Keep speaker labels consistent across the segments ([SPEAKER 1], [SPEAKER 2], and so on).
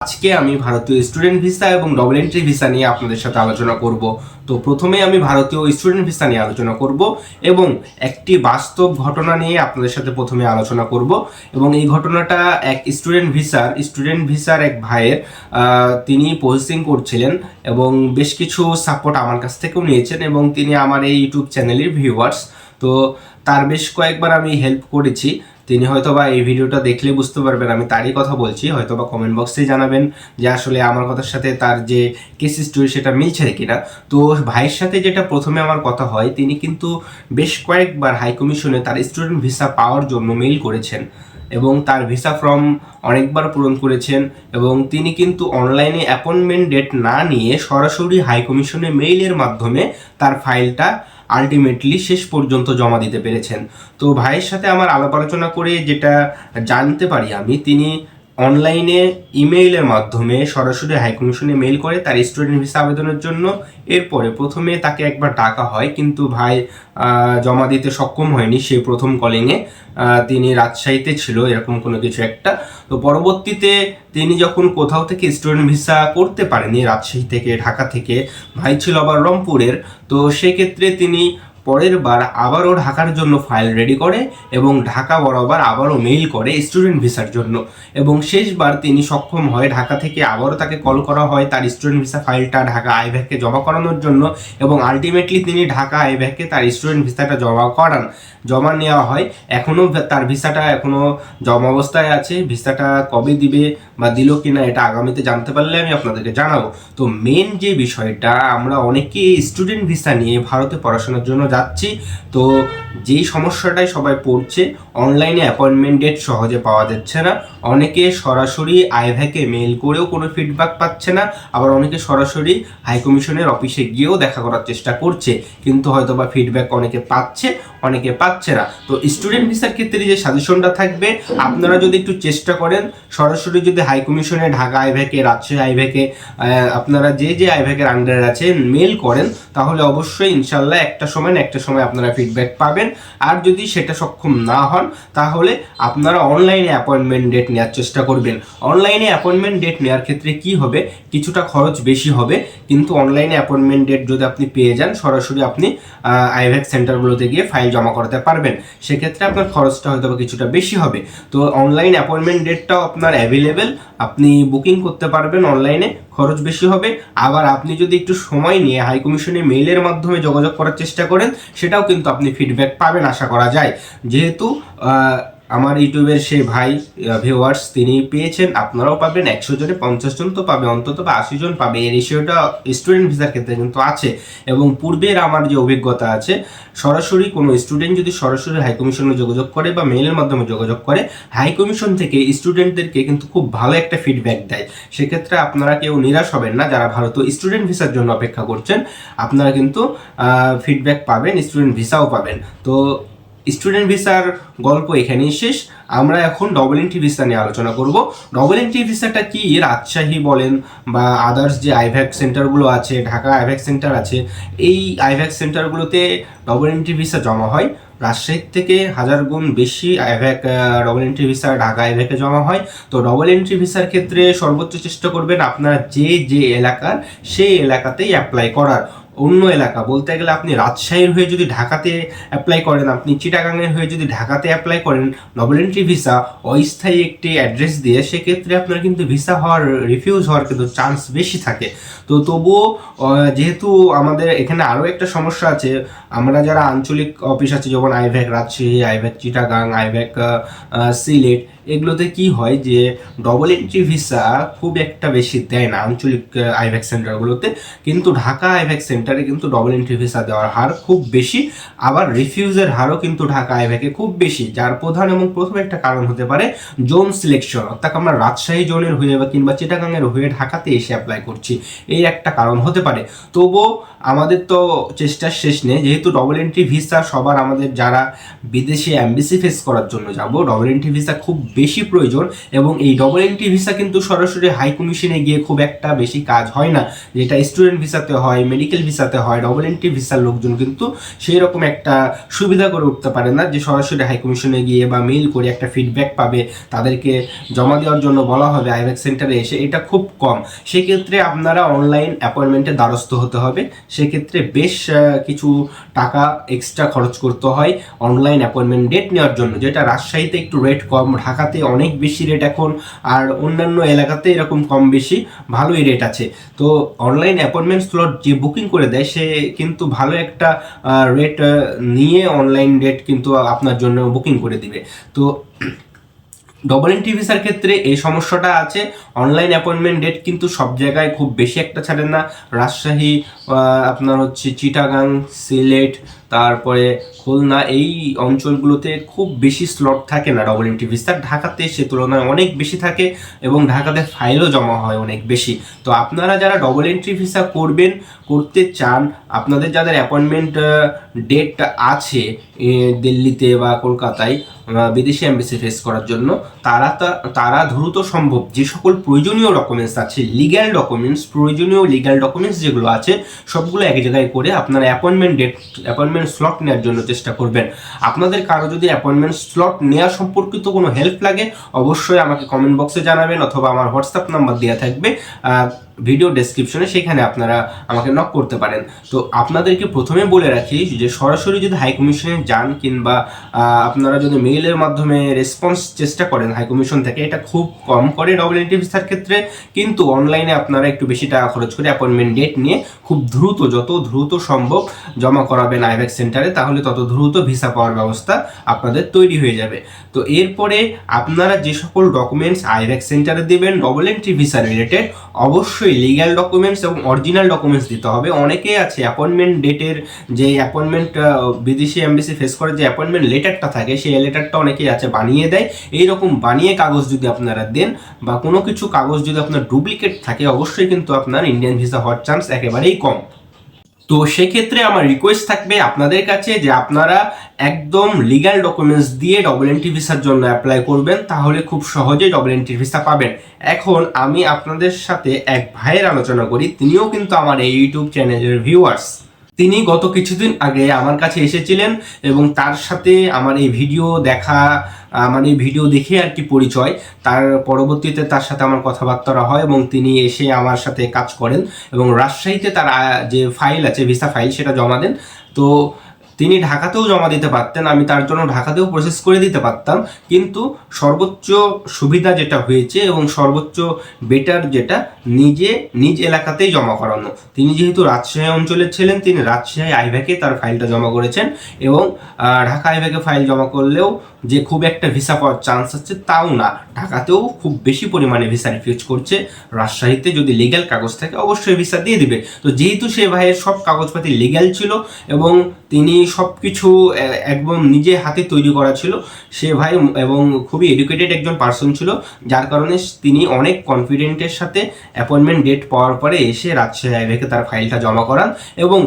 [SPEAKER 1] আজকে আমি ভারতীয় স্টুডেন্ট ভিসা এবং ডবল এন্ট্রি ভিসা নিয়ে আপনাদের সাথে আলোচনা করব। তো প্রথমে আমি ভারতীয় স্টুডেন্ট ভিসা নিয়ে আলোচনা করব এবং একটি বাস্তব ঘটনা নিয়ে আপনাদের সাথে প্রথমে আলোচনা করব এবং এই ঘটনাটা এক স্টুডেন্ট ভিসার স্টুডেন্ট ভিসার এক ভাইয়ের তিনি প্রসেসিং করছিলেন এবং বেশ কিছু সাপোর্ট আমার কাছ থেকেও নিয়েছেন এবং তিনি আমার এই ইউটিউব চ্যানেলের ভিউয়ার্স তো তার বেশ কয়েকবার আমি হেল্প করেছি। তিনি হয়তো বা এই ভিডিওটা দেখলে বুঝতে পারবেন, আমি তারই কথা বলছি, হয়তো বা কমেন্ট বক্সে জানাবেন যে আসলে আমার কথার সাথে তার যে কেস স্টোরি সেটা মিলছে কিনা। তো ভাইয়ের সাথে যেটা প্রথমে আমার কথা হয়, তিনি কিন্তু বেশ কয়েকবার হাই কমিশনে তার স্টুডেন্ট ভিসা পাওয়ার জন্য মেইল করেছেন এবং তার ভিসা ফর্ম অনেকবার পূরণ করেছেন এবং তিনি কিন্তু অনলাইনে অ্যাপয়েন্টমেন্ট ডেট না নিয়ে সরাসরি হাই কমিশনে মেইলের মাধ্যমে তার ফাইলটা আলটিমেটলি শেষ পর্যন্ত জমা দিতে পেরেছেন। তো ভাইয়ের সাথে আমার আলাপ আলোচনা করে যেটা জানতে পারি আমি, তিনি অনলাইনে ইমেইলের মাধ্যমে সরাসরি হাই কমিশনে মেইল করে তার স্টুডেন্ট ভিসা আবেদনের জন্য। এরপরে প্রথমে তাকে একবার ডাকা হয়, কিন্তু ভাই জমা দিতে সক্ষম হয়নি সেই প্রথম কলিংয়ে তিনি রাজশাহীতে ছিল, এরকম কোনো কিছু একটা। তো পরবর্তীতে তিনি যখন কোথাও থেকে স্টুডেন্ট ভিসা করতে পারেনি রাজশাহী থেকে, ঢাকা থেকে, ভাই ছিল আবার রংপুরের। তো সেক্ষেত্রে তিনি পরের বার আবারও ঢাকার জন্য ফাইল রেডি করে এবং ঢাকা বরাবর আবারও মেইল করে স্টুডেন্ট ভিসার জন্য। এবং শেষবার তিনি সক্ষম হয় ঢাকা থেকে আবারও তাকে কল করা হয় তার স্টুডেন্ট ভিসা ফাইলটা ঢাকা আইভ্যাককে জমা করানোর জন্য এবং আলটিমেটলি তিনি ঢাকা আইভ্যাককে তার স্টুডেন্ট ভিসাটা জমা করান। জমা নেওয়া হয়। এখনও তার ভিসাটা এখনও জমা অবস্থায় আছে। ভিসাটা কবে দিবে বা দিল কিনা এটা আগামীতে জানতে পারলে আমি আপনাদেরকে জানাব। তো মেন যে বিষয়টা, আমরা অনেকে স্টুডেন্ট ভিসা নিয়ে ভারতে পড়াশোনার জন্য যাচ্ছি। তো যেই সমস্যাটাই সবাই পড়ছে অনলাইনে অ্যাপয়েন্টমেন্ট ডেট সহজে পাওয়া যাচ্ছে না। অনেকে সরাসরি আইভ্যাকে মেল করেও কোনো ফিডব্যাক পাচ্ছে না। আবার অনেকে সরাসরি হাই কমিশনের অফিসে গিয়েও দেখা করার চেষ্টা করছে। কিন্তু হয়তো বা ফিডব্যাক অনেকে পাচ্ছে অনেকে পাচ্ছে না। তো স্টুডেন্ট ভিসার ক্ষেত্রে যে সাজেশনটা থাকবে, আপনারা যদি একটু চেষ্টা করেন, সরাসরি যদি হাই কমিশনে ঢাকা আইভ্যাকে রাজশাহী আইভ্যাকে আপনারা যে যে আইভ্যাকের আন্ডারে আছে মেল করেন, তাহলে অবশ্যই ইনশাল্লাহ একটা সময় না একটা সময় আপনারা ফিডব্যাক পাবেন। আর যদি সেটা সক্ষম না হন, তাহলে আপনারা অনলাইনে অ্যাপয়েন্টমেন্ট ডেট নেওয়ার চেষ্টা করবেন। অনলাইনে অ্যাপয়েন্টমেন্ট ডেট নেওয়ার ক্ষেত্রে কি হবে? কিছুটা খরচ বেশি হবে, কিন্তু অনলাইনে অ্যাপয়েন্টমেন্ট ডেট যদি আপনি পেয়ে যান, সরাসরি আপনি আইভ্যাক সেন্টারগুলোতে গিয়ে ফাইল জমা করাতে পারবেন। সেক্ষেত্রে আপনার খরচটা হয়তো কিছুটা বেশি হবে। তো অনলাইন অ্যাপয়েন্টমেন্ট ডেটটাও আপনার অ্যাভেলেবেল আপনি বুকিং করতে পারবেন অনলাইনে খরচ বেশি হবে। আবার আপনি যদি একটু সময় নিয়ে হাই কমিশনে মেইলের মাধ্যমে যোগাযোগ করার চেষ্টা করেন, সেটাও কিন্তু আপনি ফিডব্যাক পাবেন, আশা করা যায়। যেহেতু আমার ইউটিউবের সেই ভাই ভিউয়ার্স তিনি পেয়েছেন, আপনারাও পাবেন, একশো জনে পঞ্চাশ জন তো পাবে, অন্তত বা আশি জন পাবে। এই রেশিওটা স্টুডেন্ট ভিসার ক্ষেত্রে কিন্তু আছে এবং পূর্বের আমার যে অভিজ্ঞতা আছে, সরাসরি কোনো স্টুডেন্ট যদি সরাসরি হাই কমিশনে যোগাযোগ করে বা মেইলের মাধ্যমে যোগাযোগ করে হাই কমিশন থেকে স্টুডেন্টদেরকে কিন্তু খুব ভালো একটা ফিডব্যাক দেয়। সেক্ষেত্রে আপনারা কেউ নিরাশ হবেন না, যারা ভারতীয় স্টুডেন্ট ভিসার জন্য অপেক্ষা করছেন, আপনারা কিন্তু ফিডব্যাক পাবেন স্টুডেন্ট ভিসাও পাবেন। তো স্টুডেন্ট ভিসার গল্প এখানেই শেষ। আমরা এখন ডবল এন্ট্রি ভিসা নিয়ে আলোচনা করব। ডবল এন্ট্রি ভিসাটা কি? রাজশাহী বলেন বা আদার্স যে আইভ্যাক সেন্টারগুলো আছে, ঢাকা আইভ্যাক সেন্টার আছে, এই আইভ্যাক সেন্টারগুলোতে ডবল এন্ট্রি ভিসা জমা হয়। রাজশাহীর থেকে হাজার গুণ বেশি IVAC double entry visa Dhaka আইভ্যাকে জমা হয়। তো ডবল এন্ট্রি ভিসার ক্ষেত্রে সর্বোচ্চ চেষ্টা করবেন আপনারা যে যে এলাকার, সেই এলাকাতেই অ্যাপ্লাই করার। অন্য এলাকা। বলতে গেলে আপনি রাজশাহীর হয়ে যদি ঢাকাতে অ্যাপ্লাই করেন, আপনি চিটাগাংয়ের হয়ে যদি ঢাকাতে অ্যাপ্লাই করেন ডবল এন্ট্রি ভিসা অস্থায়ী একটি অ্যাড্রেস দিয়ে সেক্ষেত্রে আপনার কিন্তু ভিসা হওয়ার রিফিউজ হওয়ার কিন্তু চান্স বেশি থাকে। তো তবুও যেহেতু আমাদের এখানে আরও একটা সমস্যা আছে, আমরা যারা আঞ্চলিক অফিস আছে, যেমন IVAC Rajshahi, IVAC Chittagong, IVAC Sylhet এগুলোতে কি হয় যে ডবল এন্ট্রি ভিসা খুব একটা বেশি দেয় না আঞ্চলিক আইভ্যাক সেন্টারগুলোতে কিন্তু ঢাকা আইভ্যাক সেন্টারে কিন্তু ডবল এন্ট্রি ভিসা দেওয়ার হার খুব বেশি। আবার রিফিউজের হারও কিন্তু ঢাকা আইভ্যাকে খুব বেশি, যার প্রধান এবং প্রথম একটা কারণ হতে পারে জোন সিলেকশন অর্থাৎ আমরা রাজশাহী জোনের হয়ে বা কিংবা চিটাগাংয়ের হয়ে ঢাকাতে এসে অ্যাপ্লাই করছি। এই একটা কারণ হতে পারে। তবুও আমাদের তো চেষ্টার শেষ নেই। যেহেতু ডবল এন্ট্রি ভিসা সবার আমাদের যারা বিদেশে অ্যাম্বাসি ফেস করার জন্য যাব ডবল এন্ট্রি ভিসা খুব বেশি প্রয়োজন এবং এই ডবল এন্ট্রি ভিসা কিন্তু সরাসরি হাই কমিশনে গিয়ে খুব একটা বেশি কাজ হয় না। যেটা স্টুডেন্ট ভিসাতে হয় মেডিকেল ভিসাতে হয় ডবল এন্ট্রি ভিসার লোকজন কিন্তু সেই রকম একটা সুবিধা করে উঠতে পারে না যে সরাসরি হাই কমিশনে গিয়ে বা মেইল করে একটা ফিডব্যাক পাবে, তাদেরকে জমা দেওয়ার জন্য বলা হবে আইভ্যাক সেন্টারে এসে। এটা খুব কম। সেক্ষেত্রে আপনারা অনলাইন অ্যাপয়েন্টমেন্টের দ্বারস্থ হতে হবে। সেক্ষেত্রে বেশ কিছু টাকা এক্সট্রা খরচ করতে হয় অনলাইন অ্যাপয়েন্টমেন্ট ডেট নেওয়ার জন্য, যেটা রাজশাহীতে একটু রেট কম ঢাকাতে অনেক বেশি রেট এখন, আর অন্যান্য এলাকাতে এরকম কম বেশি ভালোই রেট আছে। তো অনলাইন অ্যাপয়েন্টমেন্ট স্লট যে বুকিং করে দেয়, সে কিন্তু ভালো একটা রেট নিয়ে অনলাইন রেট কিন্তু আপনার জন্য বুকিং করে দিবে। তো ডবল এন্ট্রি ভিসার ক্ষেত্রে এই সমস্যাটা আছে। অনলাইন অ্যাপয়েন্টমেন্ট ডেট কিন্তু সব জায়গায় খুব বেশি একটা ছাড়েন না। রাজশাহী আপনার হচ্ছে চিটাগাং সিলেট তারপরে খুলনা, এই অঞ্চলগুলোতে খুব বেশি স্লট থাকে না ডবল এন্ট্রি ভিসার ঢাকাতে সে তুলনায় অনেক বেশি থাকে এবং ঢাকাতে ফাইলও জমা হয় অনেক বেশি। তো আপনারা যারা ডবল এন্ট্রি ভিসা করবেন, করতে চান, আপনাদের যাদের অ্যাপয়েন্টমেন্ট ডেট আছে দিল্লিতে বা কলকাতায় বিদেশি অ্যাম্বাসি ফেস করার জন্য, তারা তারা দ্রুত সম্ভব। যে সকল প্রয়োজনীয় ডকুমেন্টস আছে লিগ্যাল ডকুমেন্টস প্রয়োজনীয় লিগ্যাল ডকুমেন্টস যেগুলো আছে, সবগুলো এক জায়গায় করে আপনার অ্যাপয়েন্টমেন্ট ডেট অ্যাপয়েন্টমেন্ট স্লট নেওয়ার জন্য চেষ্টা করবেন। আপনাদের কারও যদি অ্যাপয়েন্টমেন্ট স্লট নেওয়া সম্পর্কিত কোনো হেল্প লাগে, অবশ্যই আমাকে কমেন্ট বক্সে জানাবেন অথবা আমার হোয়াটসঅ্যাপ নাম্বার দেওয়া থাকবে। ভিডিও ডেসক্রিপশনে সেখানে আপনারা আমাকে নক করতে পারেন। তো আপনাদেরকে প্রথমে বলে রাখি যে সরাসরি যদি হাই কমিশনে যান কিংবা আপনারা যদি মেইলের মাধ্যমে রেসপন্স চেষ্টা করেন হাই কমিশন থেকে, এটা খুব কম করে ডবল এন্ট্রি ভিসার ক্ষেত্রে, কিন্তু অনলাইনে আপনারা একটু বেশি টাকা খরচ করে অ্যাপয়েন্টমেন্ট ডেট নিয়ে খুব দ্রুত, যত দ্রুত সম্ভব জমা করাবেন আইভ্যাক সেন্টারে, তাহলে তত দ্রুত ভিসা পাওয়ার ব্যবস্থা আপনাদের তৈরি হয়ে যাবে। তো এরপরে আপনারা যে সকল ডকুমেন্টস আইভ্যাক সেন্টারে দেবেন ডবল এন্ট্রি ভিসা রিলেটেড অবশ্যই লিগ্যাল ডকুমেন্টস এবং অরিজিনাল ডকুমেন্টস দিতে হবে। অনেকেই আছে অ্যাপয়েন্টমেন্ট ডেটের যে অ্যাপয়েন্টমেন্ট বিদেশি এমবিসি ফেস করে যে অ্যাপয়েন্টমেন্ট লেটারটা থাকে, সেই লেটারটা অনেকেই আছে, বানিয়ে দেয়। এই রকম বানিয়ে কাগজ যদি আপনারা দেন বা কোনো কিছু কাগজ যদি আপনার ডুপ্লিকেট থাকে, অবশ্যই কিন্তু আপনার ইন্ডিয়ান ভিসা হওয়ার চান্স একেবারেই কম। তো সেক্ষেত্রে আমার রিকোয়েস্ট থাকবে আপনাদের কাছে যে আপনারা একদম লিগ্যাল ডকুমেন্টস দিয়ে ডবল এন্ট্রি ভিসার জন্য অ্যাপ্লাই করবেন, তাহলে খুব সহজে ডবল এন্ট্রি ভিসা পাবেন। এখন আমি আপনাদের সাথে এক ভাইয়ের আলোচনা করি, তিনিও কিন্তু আমার এই ইউটিউব চ্যানেলের ভিউয়ার্স তিনি গত কিছুদিন আগে আমার কাছে এসেছিলেন এবং তার সাথে আমার এই ভিডিও দেখা, আমার এই ভিডিও দেখে আর কি পরিচয়। তার পরবর্তীতে তার সাথে আমার কথাবার্তা হয় এবং তিনি এসে আমার সাথে কাজ করেন এবং রাজশাহীতে তার যে ফাইল আছে ভিসা ফাইল সেটা জমা দেন। তো তিনি ঢাকাতেও জমা দিতে পারতেন, আমি তার জন্য ঢাকাতেও প্রসেস করে দিতে পারতাম। কিন্তু সর্বোচ্চ সুবিধা যেটা হয়েছে এবং সর্বোচ্চ বেটার যেটা, নিজে, নিজ এলাকাতেই জমা করানো। তিনি যেহেতু রাজশাহী অঞ্চলের ছিলেন, তিনি রাজশাহী আইভ্যাকে তার ফাইলটা জমা করেছেন এবং ঢাকা আইভ্যাকে ফাইল জমা করলেও যে খুব একটা ভিসা পাওয়ার চান্স আছে, তাও না। ঢাকাতেও খুব বেশি পরিমাণে ভিসা রিফিউজ করছে। রাজশাহীতে যদি লিগ্যাল কাগজ থাকে, অবশ্যই ভিসা দিয়ে দিবে। তো যেহেতু সে ভাইয়ের সব কাগজপাতি লিগ্যাল ছিল এবং তিনি সব কিছু একদম নিজে হাতে তৈরি করা ছিল। সে ভাই এবং খুবই এডুকেটেড একজন পার্সন ছিল, যার কারণে তিনি অনেক কনফিডেন্টের সাথে অ্যাপয়েন্টমেন্ট ডেট পাওয়ার পরে এসে রাজশাহী আইভ্যাকে তার ফাইলটা জমা করান এবং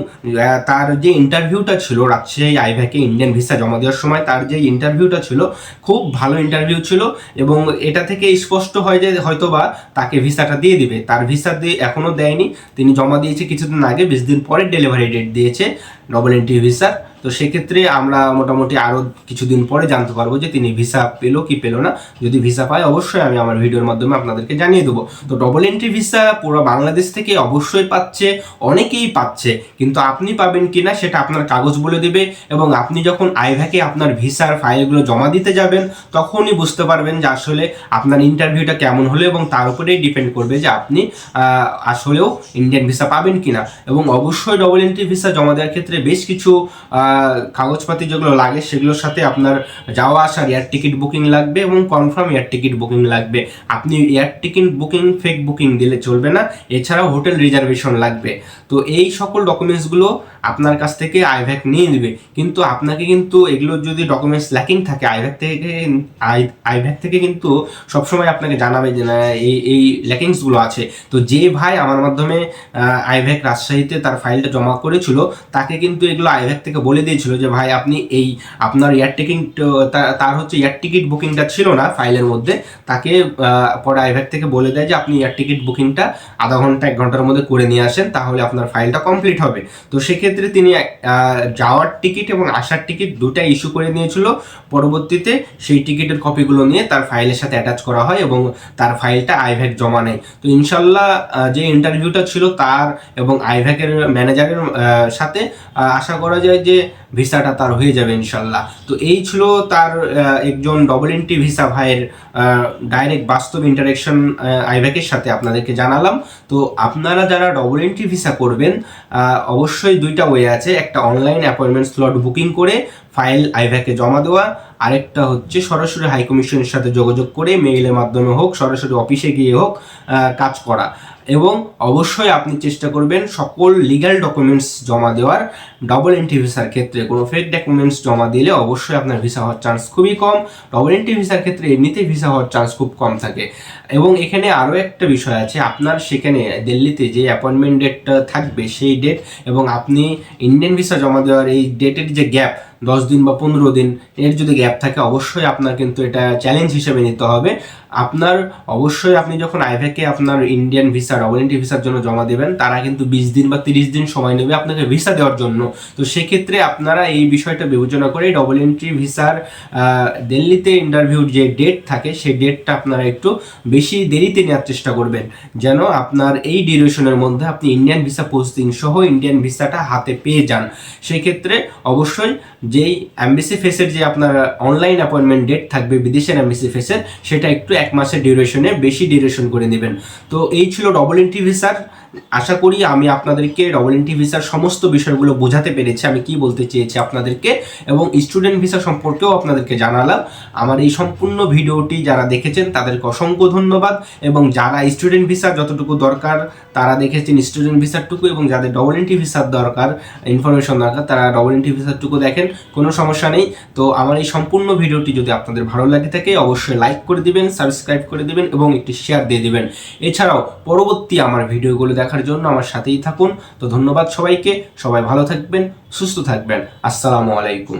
[SPEAKER 1] তার যে ইন্টারভিউটা ছিল, রাজশাহী আইভ্যাকে ইন্ডিয়ান ভিসা জমা দেওয়ার সময় তার যে ইন্টারভিউটা ছিল, খুব ভালো ইন্টারভিউ ছিল এবং এটা থেকে স্পষ্ট হয় যে হয়তোবা তাকে ভিসাটা দিয়ে দিবে। তার ভিসা দিয়ে এখনও দেয়নি। তিনি জমা দিয়েছে কিছুদিন আগে, বিশ দিন পরে ডেলিভারি ডেট দিয়েছে ডবল এন্ট্রি ভিসার তো সেক্ষেত্রে আমরা মোটামুটি আরও কিছুদিন পরে জানতে পারব যে তিনি ভিসা পেল কি পেল না। যদি ভিসা পায়, অবশ্যই আমি আমার ভিডিওর মাধ্যমে আপনাদেরকে জানিয়ে দেবো। তো ডবল এন্ট্রি ভিসা পুরো বাংলাদেশ থেকে অবশ্যই পাচ্ছে, অনেকেই পাচ্ছে, কিন্তু আপনি পাবেন কি না সেটা আপনার কাগজ বলে দেবে এবং আপনি যখন আইভ্যাকে আপনার ভিসার ফাইলগুলো জমা দিতে যাবেন, তখনই বুঝতে পারবেন যে আসলে আপনার ইন্টারভিউটা কেমন হলো এবং তার উপরেই ডিপেন্ড করবে যে আপনি আসলেও ইন্ডিয়ান ভিসা পাবেন কি না এবং অবশ্যই ডবল এন্ট্রি ভিসা জমা দেওয়ার ক্ষেত্রে বেশ কিছু কাগজপাতি যেগুলো লাগে সেগুলোর সাথে আপনার যাওয়া আসার এয়ার টিকিট বুকিং লাগবে এবং কনফার্ম এয়ার টিকিট বুকিং লাগবে। আপনি air ticket booking fake booking দিলে চলবে না, এছাড়াও হোটেল রিজার্ভেশন লাগবে। তো এই সকল ডকুমেন্টসগুলো আপনার কাছ থেকে আইভ্যাক নিয়ে নেবে। কিন্তু আপনাকে কিন্তু এগুলো যদি ডকুমেন্টস ল্যাকিং থাকে, আইভ্যাক থেকে আইভ্যাক থেকে কিন্তু সবসময় আপনাকে জানাবে যে না, এই এই ল্যাকিংসগুলো আছে। তো যে ভাই আমার মাধ্যমে আইভ্যাক রাজশাহীতে তার ফাইলটা জমা করেছিল, তাকে কিন্তু এগুলো আইভ্যাক থেকে বলে দিয়েছিল যে, ভাই, আপনি এই আপনার এয়ার টিকিং তার হচ্ছে এয়ার টিকিট বুকিংটা ছিল না ফাইলের মধ্যে। তাকে আইভ্যাক থেকে বলে দেয় যে, আপনি এয়ার টিকিট বুকিংটা আধা ঘণ্টা, এক ঘণ্টার মধ্যে করে নিয়ে আসেন, তাহলে আপনার ফাইলটা কমপ্লিট হবে। তো সেক্ষেত্রে তিনি যাওয়ার টিকিট এবং আসার টিকিট দুটা ইস্যু করে নিয়েছিল। পরবর্তীতে সেই টিকিটের কপিগুলো নিয়ে তার ফাইলের সাথে অ্যাটাচ করা হয় এবং তার ফাইলটা আইভ্যাক জমা নেয়। তো ইনশাল্লাহ যে ইন্টারভিউটা ছিল তার এবং আইভ্যাকের ম্যানেজারের সাথে আশা করা যায় যে ভিসাটা তার হয়ে যাবে ইনশাল্লাহ। তো এই ছিল তার একজন ডবল এন্ট্রি ভিসা ভাইয়ের ডাইরেক্ট বাস্তব ইন্টারেকশন আইভ্যাকের সাথে আপনাদেরকে জানালাম। তো আপনারা যারা ডবল এন্ট্রি ভিসা করবেন অবশ্যই দুইটা ওয়ে আছে। একটা অনলাইন অ্যাপয়েন্টমেন্ট স্লট বুকিং করে ফাইল আইভ্যাকে জমা দেওয়া আরেকটা হচ্ছে সরাসরি হাই কমিশনের সাথে যোগাযোগ করে মেইলের মাধ্যমে হোক, সরাসরি অফিসে গিয়ে হোক কাজ করা। এবং অবশ্যই আপনি চেষ্টা করবেন সকল লিগ্যাল ডকুমেন্টস জমা দেওয়ার। ডবল এন্ট্রি ভিসার ক্ষেত্রে কোনো ফেক ডকুমেন্টস জমা দিলে অবশ্যই আপনার ভিসা হওয়ার চান্স খুবই কম। ডবল এন্ট্রি ভিসার ক্ষেত্রে এমনিতে ভিসা হওয়ার চান্স খুব কম থাকে। এবং এখানে আরও একটা বিষয় আছে, আপনার সেখানে দিল্লিতে যে অ্যাপয়েন্টমেন্ট ডেটটা থাকবে সেই ডেট এবং আপনি ইন্ডিয়ান ভিসা জমা দেওয়ার এই ডেটের যে গ্যাপ দশ দিন বা পনেরো দিন, এর যদি গ্যাপ থাকে, অবশ্যই আপনার কিন্তু এটা চ্যালেঞ্জ হিসেবে নিতে হবে। আপনার অবশ্যই আপনি যখন আইভ্যাকে আপনার ইন্ডিয়ান ভিসা ডবল এন্ট্রি ভিসার জন্য জমা দেবেন, তারা কিন্তু বিশ দিন বা তিরিশ দিন সময় নেবে আপনাকে ভিসা দেওয়ার জন্য। তো সেক্ষেত্রে আপনারা এই বিষয়টা বিবেচনা করে ডবল এন্ট্রি ভিসার দিল্লিতে ইন্টারভিউর যে ডেট থাকে, সেই ডেটটা আপনারা একটু বেশি দেরিতে নেওয়ার চেষ্টা করবেন। যেন আপনার এই ডিউরেশনের মধ্যে আপনি ইন্ডিয়ান ভিসা পোস্টিং সহ ইন্ডিয়ান ভিসাটা হাতে পেয়ে যান। সেক্ষেত্রে অবশ্যই যেই অ্যাম্বাসি ফেসের যে আপনার অনলাইন অ্যাপয়েন্টমেন্ট ডেট থাকবে, বিদেশের অ্যাম্বাসি ফেসের সেটা একটু এক মাসের ডিউরেশনে বেশি ডিউরেশন করে নেবেন। তো এই ছিল ডবল এন্ট্রি ভিসার আশা করি আমি আপনাদেরকে ডবল এন্ট্রি ভিসার সমস্ত বিষয়গুলো বোঝাতে পেরেছি, আমি কি বলতে চেয়েছি আপনাদেরকে এবং স্টুডেন্ট ভিসা সম্পর্কেও আপনাদেরকে জানালাম। আমার এই সম্পূর্ণ ভিডিওটি যারা দেখেছেন, তাদেরকে অসংখ্য ধন্যবাদ এবং যারা স্টুডেন্ট ভিসা যতটুকু দরকার, তারা দেখেছেন স্টুডেন্ট ভিসারটুকু এবং যাদের ডবল এন্ট্রি ভিসার দরকার ইনফরমেশন দরকার, তারা ডবল এন্ট্রি ভিসারটুকু দেখেন, কোনো সমস্যা নেই। তো আমার এই সম্পূর্ণ ভিডিওটি যদি আপনাদের ভালো লাগে থাকে, অবশ্যই লাইক করে দিবেন সাবস্ক্রাইব করে দিবেন এবং একটি শেয়ার দিয়ে দিবেন। এছাড়াও পরবর্তী আমার ভিডিওগুলো দেখার জন্য আমার সাথেই থাকুন। তো ধন্যবাদ সবাইকে। সবাই ভালো থাকবেন, সুস্থ থাকবেন। আসসালামু আলাইকুম।